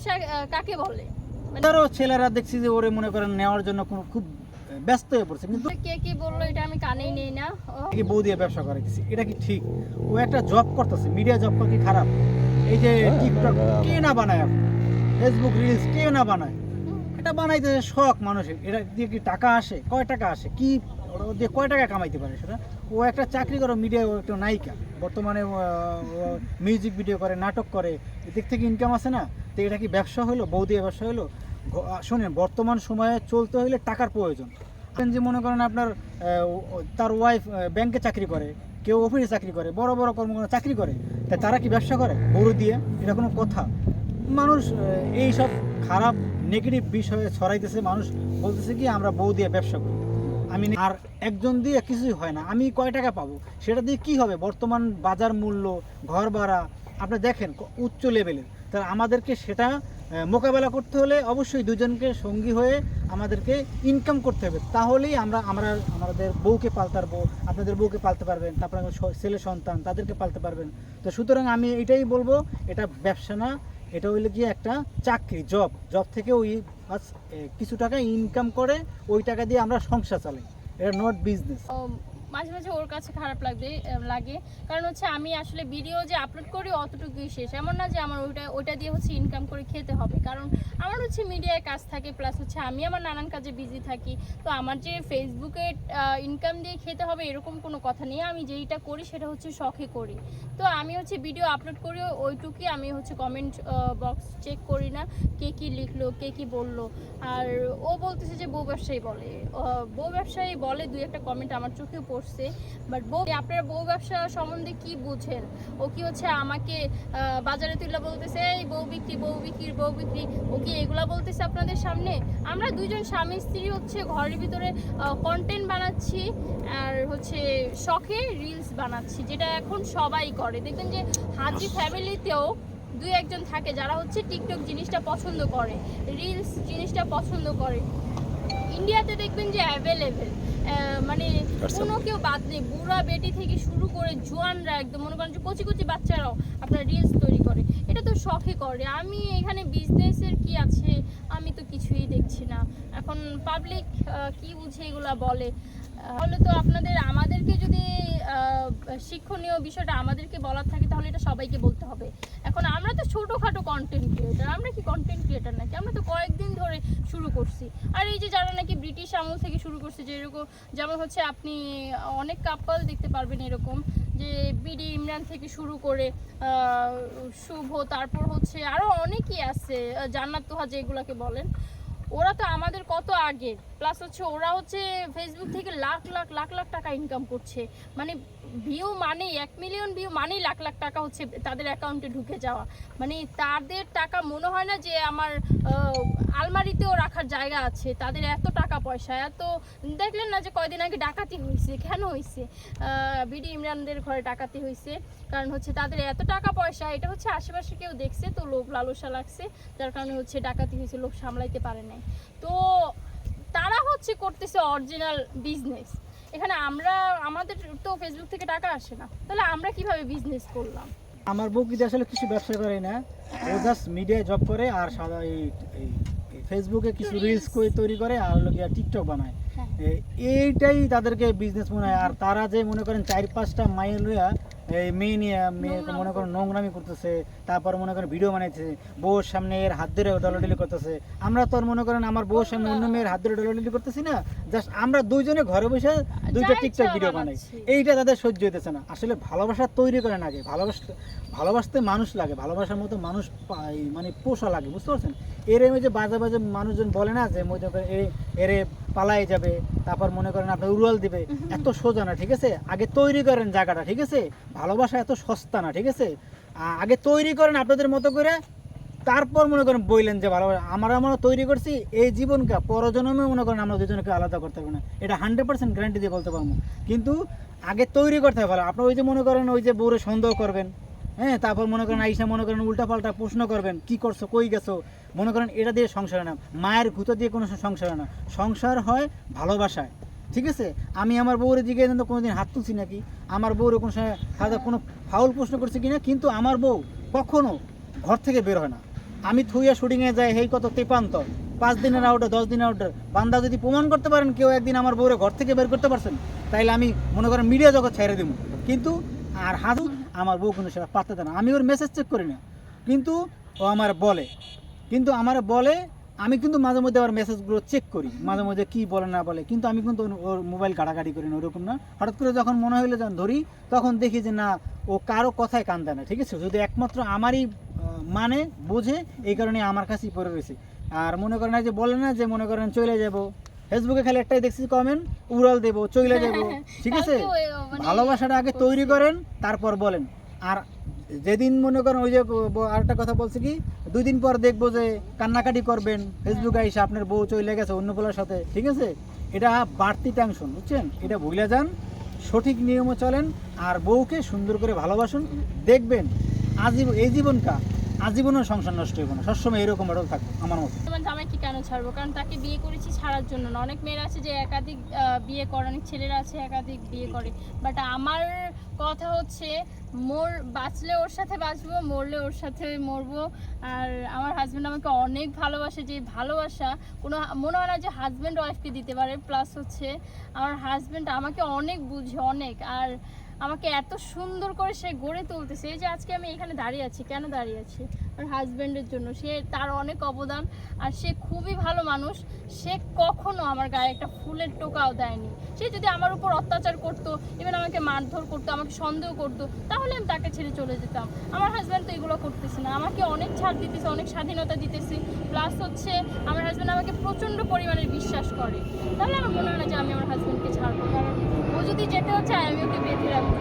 ব্যবসা কাকে বলে? মানে তারও ছেলেরা দেখছি যে ওরে মনে করেন নেওয়ার জন্য কোনো খুব ব্যস্ত হয়ে পড়ছে। কিন্তু কে কি বলল এটা আমি কানেই নেই না? কি বউ দিয়ে ব্যবসা করে কিছু? এটা কি ঠিক? ও একটা জব করতেছে মিডিয়া জব করে কি খারাপ? এই যে টিকটক কে না বানায় এখন ফেসবুক রিলস কে না বানায়? এটা বানাইতে শখ মানুষের। এটা দিয়ে কি টাকা আসে? কয় টাকা আসে? কি ওরা দিয়ে কয় টাকা কামাইতে পারে সেটা? ও একটা চাকরি করে মিডিয়া ও একটা নায়িকা। বর্তমানে মিউজিক ভিডিও করে, নাটক করে এদিক থেকে ইনকাম আছে না? তো এটা কি ব্যবসা হলো বউ দিয়ে ব্যবসা হলো শোনেন, বর্তমান সময়ে চলতে হলে টাকার প্রয়োজন। যে মনে করেন আপনার তার ওয়াইফ ব্যাংকে চাকরি করে, কেউ অফিসে চাকরি করে, বড় বড় কর্মকর্তা চাকরি করে তাই তারা কি ব্যবসা করে? বড় দিয়ে? এটা কোনো কথা। মানুষ এই সব খারাপ নেগেটিভ বিষয়ে ছড়াইতেছে, মানুষ বলতেছে কি, আমরা বউ দিয়ে ব্যবসা করি। আমি আর একজন দিয়ে কিছুই হয় না। আমি কয় টাকা পাবো? সেটা দিয়ে কি হবে? বর্তমান বাজার মূল্য, ঘর ভাড়া, আপনি দেখেন উচ্চ লেভেলের তাহলে আমাদেরকে সেটা মোকাবেলা করতে হলে অবশ্যই দুজনকে সঙ্গী হয়ে আমাদেরকে ইনকাম করতে হবে। তাহলেই আমরা আমরা, আমাদের বউকে পালতে পারব আপনাদের বউকে পালতে পারবেন, তারপরে ছেলে সন্তান, তাদেরকে পালতে পারবেন। তো সুতরাং আমি এটাই বলব, এটা ব্যবসা না, এটা হইলে গিয়ে একটা চাকরি জব জব থেকে ওই কিছু টাকা ইনকাম করে ওই টাকা দিয়ে আমরা সংসার চালাই। এটা নট বিজনেস মাঝে মাঝে ওর কাছে খারাপ লাগবে লাগে। কারণ হচ্ছে আমি আসলে ভিডিও যে আপলোড করি অতটুকুই শেষ। এমন না যে আমার ওইটা ওইটা দিয়ে হচ্ছে ইনকাম করে খেতে হবে। কারণ আমার হচ্ছে মিডিয়ায় কাজ থাকে প্লাস হচ্ছে আমি আমার নানান কাজে বিজি থাকি। তো আমার যে ফেসবুকে ইনকাম দিয়ে খেতে হবে এরকম কোনো কথা নেই। আমি যেইটা করি সেটা হচ্ছে শখে করি। তো আমি হচ্ছে ভিডিও আপলোড করি ওইটুকুই আমি হচ্ছে কমেন্ট বক্স চেক করি না, কে কি লিখলো, কে কি বলল। আর ও বলতেছে যে বউ ব্যবসায়ী বলে। বউ ব্যবসায়ী বলে, দুই একটা কমেন্ট আমার চোখে পড়ছে বাট বউ আপনারা বউ ব্যবসা সম্বন্ধে কি বুঝেন? ও কি হচ্ছে আমাকে বাজারে তুলে বলতেছে এই বউ বিক্রি বউ বিক্রি বউ বিক্রি। ও কি এগুলা বলতেছে আপনাদের সামনে? আমরা দুইজন স্বামী স্ত্রী হচ্ছে ঘরের ভিতরে কন্টেন্ট বানাচ্ছি আর হচ্ছে শখে রিলস বানাচ্ছি যেটা এখন সবাই করে। দেখবেন যে হাজি ফ্যামিলিতেও দুই একজন থাকে যারা হচ্ছে টিকটক জিনিসটা পছন্দ করে রিলস জিনিসটা পছন্দ করে। ইন্ডিয়াতে দেখবেন যে অ্যাভেলেবেল মানে কোনো কেউ বাদ নেই। বুড়া বেটি থেকে শুরু করে জোয়ানরা একদম মনে করেন যে কচি কচি বাচ্চারাও আপনার রিলস তৈরি করে। এটা তো শখে করে। আমি এখানে বিজনেসের কি আছে? আমি তো কিছুই দেখছি না। এখন পাবলিক কি বুঝে এগুলা বলে? তাহলে তো আপনাদের, আমাদেরকে যদি শিক্ষণীয় বিষয়টা আমাদেরকে বলার থাকে, তাহলে এটা সবাইকে বলতে হবে। এখন আমরা তো ছোটোখাটো কন্টেন্ট ক্রিয়েটার আমরা কি কন্টেন্ট ক্রিয়েটার নাকি? আমরা তো কয়েকদিন ধরে শুরু করছি। আর এই যে যারা নাকি ব্রিটিশ আমল থেকে শুরু করছে, যে এরকম, যেমন হচ্ছে আপনি, অনেক কাপল দেখতে পারবেন এরকম, যে বিডি ইমরান থেকে শুরু করে শুভ, তারপর হচ্ছে আরও অনেকেই আছে জান্নাত তোহা যেগুলোকে বলেন। ওরা তো আমাদের কত আগে? প্লাস হচ্ছে ওরা হচ্ছে ফেসবুক থেকে লাখ লাখ লাখ লাখ টাকা ইনকাম করছে। মানে ভিউ মানে এক মিলিয়ন ভিউ মানেই লাখ লাখ টাকা হচ্ছে তাদের অ্যাকাউন্টে ঢুকে যাওয়া। মানে তাদের টাকা মনে হয় না যে আমার আলমারিতেও রাখার জায়গা আছে। তাদের এত টাকা পয়সা, এত দেখলেন না যে কয়দিন আগে ডাকাতি হয়েছে? কেন হয়েছে? বিডি ইমরানদের ঘরে ডাকাতি হয়েছে। কারণ হচ্ছে তাদের এত টাকা পয়সা, এটা হচ্ছে আশেপাশে কেউ দেখছে তো লোভ লালসা লাগছে। যার কারণে হচ্ছে ডাকাতি হয়েছে লোক সামলাইতে পারে নাই। তো তারা হচ্ছে করতেছে অরিজিনাল বিজনেস এখানে আমরা আমাদের তো ফেসবুক থেকে টাকা আসে না। তাহলে আমরা কীভাবে বিজনেস করলাম? আমার বউ কিন্তু আসলে কিছু ব্যবসা করে না। ও জাস্ট মিডিয়ায় জব করে আর সাদা এই ফেসবুকে কিছু। রিলস করে তৈরি করে আর গিয়া টিকটক বানায়। হ্যাঁ। এইটাই তাদেরকে বিজনেস মনে হয়। আর তারা যে মনে করেন চার পাঁচটা মাইল এই মেয়ে নিয়ে মেয়ে মনে করেন নোংরামি করতেছে তারপর মনে করেন ভিডিও বানাইছে বউর সামনে এর হাত ধরে ডলাডলি করতেছে। আমরা তো মনে করেন আমার বউর সামনে অন্য মেয়ের হাত ধরে ডলাডলি করতেছি না জাস্ট আমরা দুইজনে ঘরে বসে দুইটা টিকটক ভিডিও বানাই। এইটা তাদের সহ্য হইতেছে না। আসলে ভালোবাসা তৈরি করেন আগে ভালোবাসতে ভালোবাসতে মানুষ লাগে ভালোবাসার মতো মানুষ মানে পোষা লাগে বুঝতে পারছেন? এর এমনি যে বাজে বাজে মানুষজন বলে না যে মনে করেন এরে পালাই যাবে তারপর মনে করেন আপনার উড়াল দিবে এত সোজা না ঠিক আছে? আগে তৈরি করেন জায়গাটা ঠিক আছে? ভালোবাসা এত সস্তা না, ঠিক আছে? আগে তৈরি করেন আপনাদের মতো করে, তারপর মনে করেন বইলেন যে ভালোবাসা আমরা আমরা তৈরি করছি এই জীবনকে, পরজন্মে মনে করেন আমরা দুজনকে আলাদা করতে পারব না। এটা হান্ড্রেড পার্সেন্ট গ্যারান্টি দিয়ে বলতে পারব। কিন্তু আগে তৈরি করতে হবে ভালো আপনি ওই যে মনে করেন ওই যে বউরে সন্দেহ করবেন হ্যাঁ? তারপর মনে করেন আইসা মনে করেন উল্টাপাল্টা প্রশ্ন করবেন, কি করছ? কই গেছো? মনে করেন এটা দিয়ে সংসার না। মায়ের ভূত দিয়ে কোনো সংসার না। সংসার হয় ভালোবাসায়। ঠিক আছে? আমি আমার বউরে দিকে কিন্তু কোনোদিন হাত তুলছি নাকি? আমার বউরে কোনো সময় হাতে কোনো ফাউল প্রশ্ন করছে কিনা? কিন্তু আমার বউ কখনো ঘর থেকে বের হয় না। আমি থুইয়া শুটিংয়ে যাই হেই কত তেপান্ত পাঁচ দিনের আউটে দশ দিনের আউটে বান্দা যদি প্রমাণ করতে পারেন কেউ একদিন আমার বউরে ঘর থেকে বের করতে পারছেন, তাইলে আমি মনে করেন মিডিয়া জগৎ ছেড়ে দেবো কিন্তু আর হাজু আমার বউ কিন্তু সেটা পাত্তা দেয় না। আমি ওর মেসেজ চেক করি না। কিন্তু ও আমার বলে। কিন্তু আমার বলে আমি কিন্তু মাঝে মধ্যে আবার মেসেজগুলো চেক করি। মাঝে মধ্যে কি বলে না বলে। কিন্তু আমি কিন্তু ওর- মোবাইল ঘাটাঘাটি করি না ওরকম না। হঠাৎ করে যখন মনে হইলে যখন ধরি তখন দেখি যে না ও কারও কথায় কান দেয় না ঠিক আছে? যদি একমাত্র আমারই মানে বোঝে এই কারণে আমার কাছেই পড়ে রয়েছে। আর মনে করেন যে বলে না যে মনে করেন চলে যাব। ফেসবুকে খালি একটাই দেখছি কমেন্ট উড়াল দেবো চলে যাব। ঠিক আছে? মানে- ভালোবাসাটা আগে তৈরি করেন তারপর বলেন। আর যেদিন মনে করেন ওই যে আরেকটা কথা বলছি কি, দুই দিন পর দেখব যে কান্নাকাটি করবেন ফেসবুকে এসে আপনার বউ চলে গেছে অন্য পোলার সাথে, ঠিক আছে? এটা বাড়তি টেনশন বুঝছেন? এটা ভুলে যান, সঠিক নিয়মে চলেন, আর বউকে সুন্দর করে ভালোবাসুন, দেখবেন আজীবন এই জীবনটা আজীবনের সংসার নষ্ট হবে না, সবসময় এরকম মডেল থাকবে, আমার মতো। আমার জামাইকে কেন ছাড়বো? কারণ তাকে বিয়ে করেছি ছাড়ার জন্য না। অনেক মেয়েরা আছে যে একাধিক বিয়ে করে অনেক ছেলেরা আছে একাধিক বিয়ে করে। বাট আমার কথা হচ্ছে, মোর, বাঁচলে ওর সাথে বাঁচবো, মরলে ওর সাথে মরবো। আর আমার হাজব্যান্ড আমাকে অনেক ভালোবাসে, যে ভালোবাসা, কোনো, মনে হয় না যে হাজব্যান্ড ওয়াইফকে দিতে পারে। প্লাস হচ্ছে, আমার হাজব্যান্ড আমাকে অনেক বুঝে, অনেক। আর আমাকে এত সুন্দর করে সে গড়ে তুলতেছে, এই যে আজকে আমি এখানে দাঁড়িয়ে আছি, কেন দাঁড়িয়ে আছি? আমার হাজব্যান্ডের জন্য। সে তার অনেক অবদান আর সে খুবই ভালো মানুষ। সে কখনো আমার গায়ে একটা ফুলের টোকাও দেয়নি। সে যদি আমার উপর অত্যাচার করতো ইভেন আমাকে মারধর করতো, আমাকে সন্দেহ করতো, তাহলে আমি তাকে ছেড়ে চলে যেতাম। আমার হাজব্যান্ড তো এগুলো করতেছে না। আমাকে অনেক ছাড় দিতেছে, অনেক স্বাধীনতা দিতেছে। প্লাস হচ্ছে, আমার হাজব্যান্ড আমাকে প্রচণ্ড পরিমাণে বিশ্বাস করে। তাহলে আমার মনে হয় না যে আমি আমার হাজব্যান্ডকে ছাড়বো। কারণ ও যদি যেতেও চায়, আমি ওকে বেঁধে রাখব।